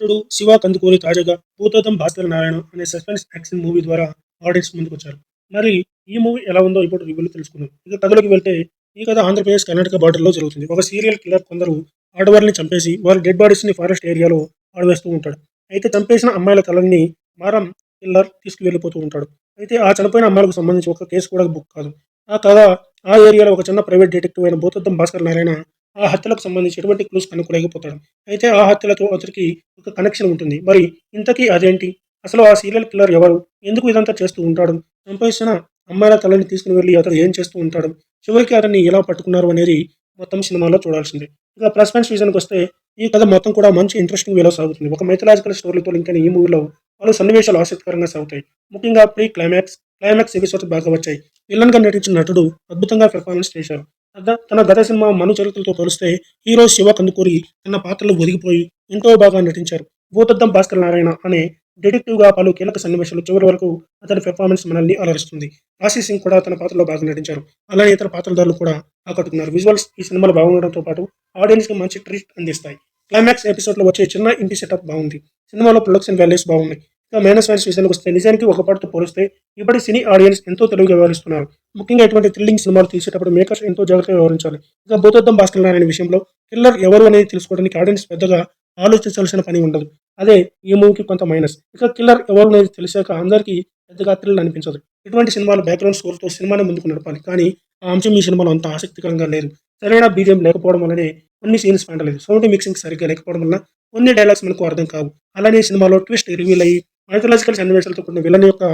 నటుడు శివ కందుకూరి తాజాగా భూతోతం భాస్కర్ నారాయణ అనే సస్పెన్స్ యాక్షన్ మూవీ ద్వారా ఆడియన్స్ ముందుకు వచ్చారు మరి ఈ మూవీ ఎలా ఉందో ఇప్పుడు రివ్యూలు తెలుసుకుందాం. ఇక కథలోకి వెళ్తే ఈ కథ ఆంధ్రప్రదేశ్ కర్ణాటక బార్డర్లో జరుగుతుంది. ఒక సీరియల్ కిల్లర్ కొందరు ఆడవారిని చంపేసి వారి డెడ్ బాడీస్ని ఫారెస్ట్ ఏరియాలో ఆడవేస్తూ ఉంటాడు. అయితే చంపేసిన అమ్మాయిల తలని మారం కిల్లర్ తీసుకువెళ్ళిపోతూ ఉంటాడు. అయితే ఆ చనిపోయిన అమ్మాయిలకు సంబంధించి ఒక కేసు కూడా బుక్ కాదు. ఆ కథ ఆ ఏరియాలో ఒక చిన్న ప్రైవేట్ డిటెక్టివ్ అయిన భూతద్దం భాస్కర్ నారాయణ ఆ హత్యలకు సంబంధించి ఎటువంటి క్లూస్ కనుక్కోలేకపోతాడు. అయితే ఆ హత్యలతో అతనికి ఒక కనెక్షన్ ఉంటుంది. మరి ఇంతకీ అదేంటి? అసలు ఆ సీరియల్ కిల్లర్ ఎవరు? ఎందుకు ఇదంతా చేస్తూ ఉంటాడు? చంపేసిన అమ్మాయిల తలని తీసుకుని వెళ్ళి అతను ఏం చేస్తూ ఉంటాడు? చివరికి అతన్ని ఎలా పట్టుకున్నారు అనేది మొత్తం సినిమాలో చూడాల్సిందే. ఇక ప్లస్ పాయింట్స్ విజన్కి వస్తే ఈ కథ మొత్తం కూడా మంచి ఇంట్రెస్టింగ్ వేలో సాగుతుంది. ఒక మైథలాజికల్ స్టోరీతో లింక్ అయిన ఈ మూవీలో పలు సన్నివేశాలు ఆసక్తికరంగా సాగుతాయి. ముఖ్యంగా ప్రీ క్లైమాక్స్ క్లైమాక్స్ ఎపిసోడ్స్ బాగా వచ్చాయి. విలన్గా నటించిన నటుడు అద్భుతంగా పెర్ఫార్మెన్స్ చేశారు. తన గత సినిమా మను చరిత్రతో పోలిస్తే హీరో శివ కందుకూరి తన పాత్రలు ఒదిగిపోయి ఎంతో బాగా నటించారు. భూతద్దం భాస్కర్ నారాయణ అనే డిటెక్టివ్గా పలు కీలక సన్నివేశాలు చివరి వరకు అతని పెర్ఫార్మెన్స్ మనల్ని అలరిస్తుంది. రాశి సింగ్ కూడా తన పాత్రలో బాగా నటించారు. అలానే ఇతర పాత్రదారులు కూడా ఆకట్టుకున్నారు. విజువల్స్ ఈ సినిమాలో బాగుండడంతో పాటు ఆడియన్స్కి మంచి ట్రీట్ అందిస్తాయి. క్లైమాక్స్ ఎపిసోడ్లో వచ్చే చిన్న ఇంటి సెటప్ బాగుంది. సినిమాలో ప్రొడక్షన్ వాల్యూస్ బాగున్నాయి. ఇక మైనస్ పాయింట్స్ విషయానికి వస్తే నిజానికి ఒక పాటతో పోలిస్తే ఇప్పటి సినీ ఆడియన్స్ ఎంతో తెలివిగా వ్యవహరిస్తున్నారు. ముఖ్యంగా ఇటువంటి థ్రిల్లింగ్ సినిమాలు తీసేటప్పుడు మేకర్స్ ఎంతో జాగ్రత్తగా వ్యవహరించాలి. ఇక భూతద్దం భాస్కర్ నారాయణ విషయంలో కిల్లర్ ఎవరు అనేది తెలుసుకోవడానికి ఆడియన్స్ పెద్దగా ఆలోచించాల్సిన పని ఉండదు. అదే ఈ మూవీకి కొంత మైనస్. ఇక కిల్లర్ ఎవరు అనేది తెలిసాక అందరికీ పెద్దగా థ్రిల్ అనిపించదు. ఇటువంటి సినిమాలు బ్యాక్గ్రౌండ్ స్కోర్తో సినిమాని ముందుకు నడపాలి. కానీ ఆ అంశం ఈ సినిమాలో అంత ఆసక్తికరంగా లేదు. సరైన బీజియం లేకపోవడం వల్లనే కొన్ని సీన్స్ పండలేదు సౌండ్ మిక్సింగ్ సరిగ్గా లేకపోవడం వల్ల కొన్ని డైలాగ్స్ మనకు అర్థం కావు. అలానే సినిమాలో ట్విస్ట్ రివీల్ అయ్యి మైథలాజికల్ సన్నివేశాలతో కూడిన విలన్ యొక్క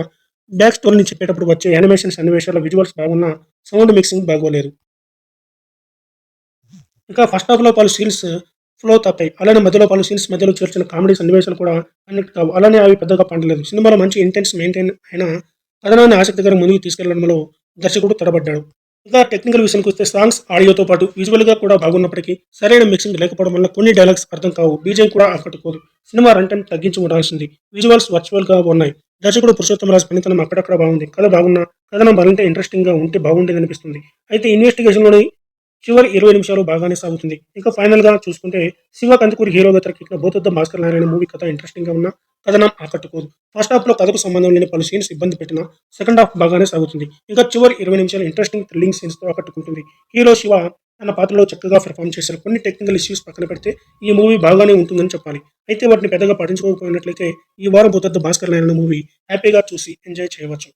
బ్యాక్ స్టోరీని చెప్పేటప్పుడు వచ్చే యానిమేషన్ సన్నివేశాల విజువల్స్ బాగున్నా సౌండ్ మిక్సింగ్ బాగోలేదు. ఇంకా ఫస్ట్ హాఫ్లో పలు సీన్స్ ఫ్లో తప్పాయి. అలానే మధ్యలో పలు సీన్స్ మధ్యలో చేర్చిన కామెడీ సన్నివేశాలు కూడా కనెక్ట్ కావు. అలానే అవి పెద్దగా పండలేదు. సినిమాలో మంచి ఇంటెన్స్ మెయింటైన్ అయిన కథనాన్ని ఆసక్తికరంగా ముందుకు తీసుకెళ్ళడంలో దర్శకుడు తడబడ్డాడు. ఇంకా టెక్నికల్ విషయానికి వస్తే సాంగ్స్ ఆడియోతో పాటు విజువల్గా కూడా బాగున్నప్పటికీ సరైన మిక్సింగ్ లేకపోవడం వల్ల కొన్ని డైలాగ్స్ అర్థం కావు బీజం కూడా ఆకట్టుకోదు. సినిమా రన్ టైం తగ్గించి ఉండాల్సింది. విజువల్స్ వర్చువల్గా ఉన్నాయి. దర్శకుడు పురుషోత్తమ రాజు పనితనం అక్కడక్కడ బాగుంది. కథ బాగున్నా కథనం మరింత ఇంట్రెస్టింగ్గా ఉంటే బాగుండేది అనిపిస్తుంది. అయితే ఇన్వెస్టిగేషన్లోని చివరి ఇరవై నిమిషాలు బాగానే సాగుతుంది. ఇంకా ఫైనల్గా చూసుకుంటే శివ కందుకూరి హీరోగా తెరకెక్కిన బోధొద్ద భాస్కర్ నారాయణ మూవీ కథ ఇంట్రెస్టింగ్గా ఉన్నా కథనం ఆకట్టుకోదు. ఫస్ట్ హాఫ్లో కథకు సంబంధం లేని పలు సీన్స్ ఇబ్బంది పెట్టినా సెకండ్ హాఫ్ బాగానే సాగుతుంది. ఇంకా చివరి ఇరవై నిమిషాలు ఇంట్రెస్టింగ్ థ్రిల్లింగ్ సీన్స్తో ఆకట్టుకుంటుంది. హీరో శివ తన పాత్రలో చక్కగా పెర్ఫామ్ చేశారు. కొన్ని టెక్నికల్ ఇష్యూస్ పక్కన పెడితే ఈ మూవీ బాగానే ఉంటుందని చెప్పాలి. అయితే వాటిని పెద్దగా పట్టించుకోకపోయినట్లయితే ఈ వారం బోధొద్ద భాస్కర్ నారాయణ మూవీ హ్యాపీగా చూసి ఎంజాయ్ చేయవచ్చు.